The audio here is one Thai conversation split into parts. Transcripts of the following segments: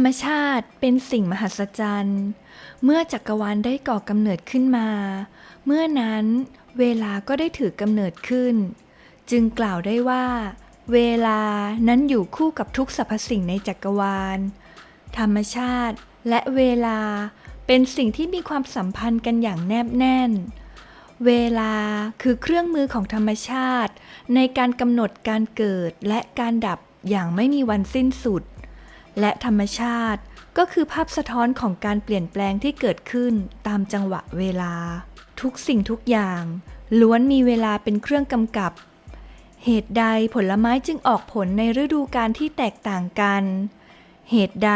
รมชาติเป็นสิ่งมหัศจรรย์ เมื่อจักรวาลได้ก่อกำเนิดขึ้นมา เมื่อนั้นเวลาก็ได้ถือกำเนิดขึ้น จึงกล่าวได้ว่า เวลานั้นอยู่คู่กับทุกสรรพสิ่งในจักรวาล ธรรมชาติและเวลาเป็นสิ่งที่มีความสัมพันธ์กันอย่างแนบแน่น เวลาคือเครื่องมือของธรรมชาติ ในการกำหนดการเกิดและการดับอย่างไม่มีวันสิ้นสุด และธรรมชาติก็คือภาพสะท้อนของการเปลี่ยนแปลงที่เกิดขึ้นตามจังหวะเวลา ทุกสิ่งทุกอย่าง ล้วนมีเวลาเป็นเครื่องกำกับ เหตุใดผลไม้จึงออกผลในฤดูกาลที่แตกต่างกัน เหตุใด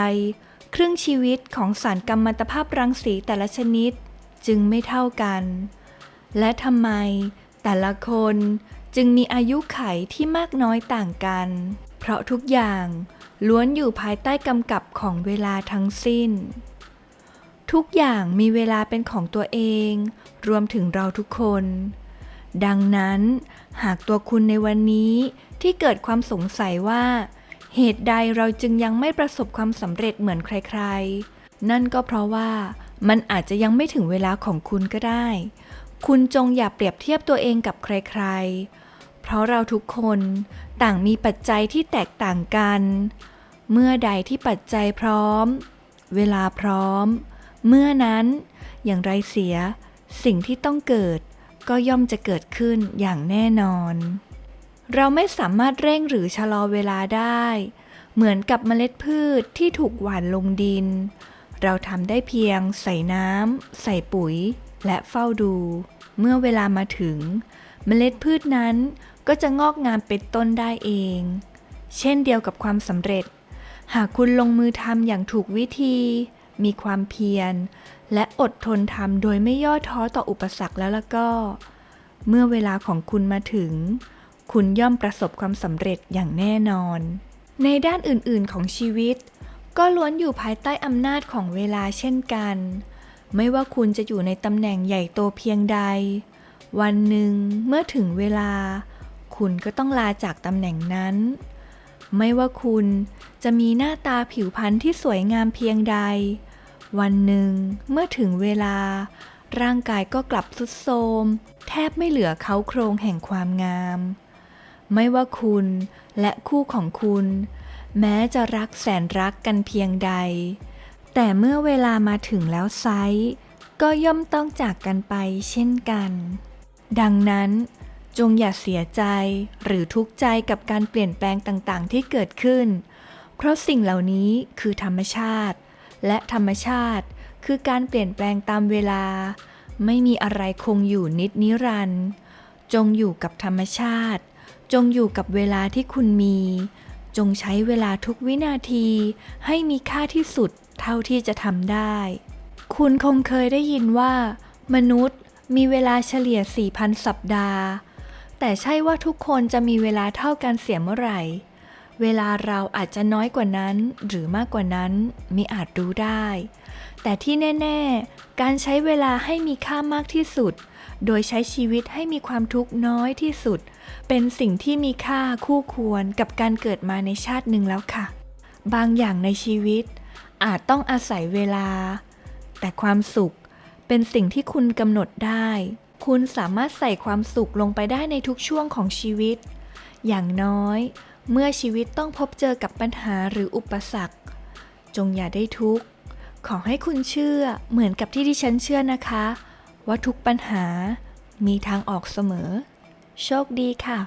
ครึ่งชีวิตของสารกัมมันตภาพรังสีแต่ละชนิดจึงไม่เท่ากัน และทำไม แต่ละคนจึงมีอายุไขที่มากน้อยต่างกัน เพราะทุกอย่าง ล้วนอยู่ภายใต้กำกับของเวลาทั้งสิ้น ทุกอย่างมีเวลาเป็นของตัวเอง รวมถึงเราทุกคน ดังนั้น หากตัวคุณในวันนี้ที่เกิดความสงสัยว่า เหตุใดเราจึงยังไม่ประสบความสำเร็จเหมือนใครๆ นั่นก็เพราะว่ามันอาจจะยังไม่ถึงเวลาของคุณก็ได้ คุณจงอย่าเปรียบเทียบตัวเองกับใครๆ เพราะเราทุกคนต่างมีปัจจัยที่แตกต่างกัน เมื่อใดที่ปัจจัยพร้อม เวลาพร้อม เมื่อนั้นอย่างไรเสีย สิ่งที่ต้องเกิดก็ย่อมจะเกิดขึ้นอย่างแน่นอน เราไม่สามารถเร่งหรือชะลอเวลาได้ เหมือนกับเมล็ดพืชที่ถูกหว่านลงดิน เราทำได้เพียงใส่น้ำใส่ปุ๋ย และเฝ้าดู เมื่อเวลามาถึง เมล็ดพืชนั้น ก็จะงอกงามเป็นต้นได้เอง เช่นเดียวกับความสำเร็จ หากคุณลงมือทำอย่างถูกวิธี มีความเพียร และอดทนทำโดยไม่ย่อท้อต่ออุปสรรคแล้วล่ะก็ เมื่อเวลาของคุณมาถึง คุณย่อมประสบความสำเร็จอย่างแน่นอน ในด้านอื่นๆของชีวิต ก็ล้วนอยู่ภายใต้อำนาจของเวลาเช่นกันไม่ว่าคุณจะอยู่ในตำแหน่งใหญ่โตเพียงใด วันหนึ่งเมื่อถึงเวลา คุณก็ต้องลาจากตำแหน่งนั้น ไม่ว่าคุณจะมีหน้าตาผิวพรรณที่สวยงามเพียงใด วันหนึ่งเมื่อถึงเวลา ร่างกายก็กลับทรุดโทรมแทบไม่เหลือเขาโครงแห่งความงาม ไม่ว่าคุณและคู่ของคุณ แม้จะรักแสนรักกันเพียงใด แต่เมื่อเวลามาถึงแล้วไซก็ย่อมต้องจากกันไปเช่นกัน ดังนั้น จงอย่าเสียใจหรือทุกข์ใจกับการเปลี่ยนแปลงต่างๆ ที่เกิดขึ้น เพราะสิ่งเหล่านี้คือธรรมชาติ และธรรมชาติคือการเปลี่ยนแปลงตามเวลา ไม่มีอะไรคงอยู่นิดนิรันดร์จงอยู่กับธรรมชาติ จงอยู่กับเวลาที่คุณมี จงใช้เวลาทุกวินาที ให้มีค่าที่สุดเท่าที่จะทำได้ คุณคงเคยได้ยินว่า มนุษย์มีเวลาเฉลี่ย 4,000 สัปดาห์ แต่ใช่ว่าทุกคนจะมีเวลาเท่ากันเสียเมื่อไหร่ เวลาเราอาจจะน้อยกว่านั้นหรือมากกว่านั้นมิอาจรู้ได้ แต่ที่แน่ ๆ การใช้เวลาให้มีค่ามากที่สุด โดยใช้ชีวิตให้มีความทุกข์น้อยที่สุด เป็นสิ่งที่มีค่าคู่ควรกับการเกิดมาในชาติหนึ่งแล้วค่ะ บางอย่างในชีวิต อาจต้องอาศัยเวลา แต่ความสุขเป็นสิ่งที่คุณกำหนดได้ คุณสามารถใส่ความสุขลงไปได้ในทุกช่วงของชีวิต อย่างน้อย เมื่อชีวิตต้องพบเจอกับปัญหาหรืออุปสรรค จงอย่าได้ทุกข์ ขอให้คุณเชื่อเหมือนกับที่ดิฉันเชื่อนะคะ ว่าทุกปัญหามีทางออกเสมอ โชคดีค่ะ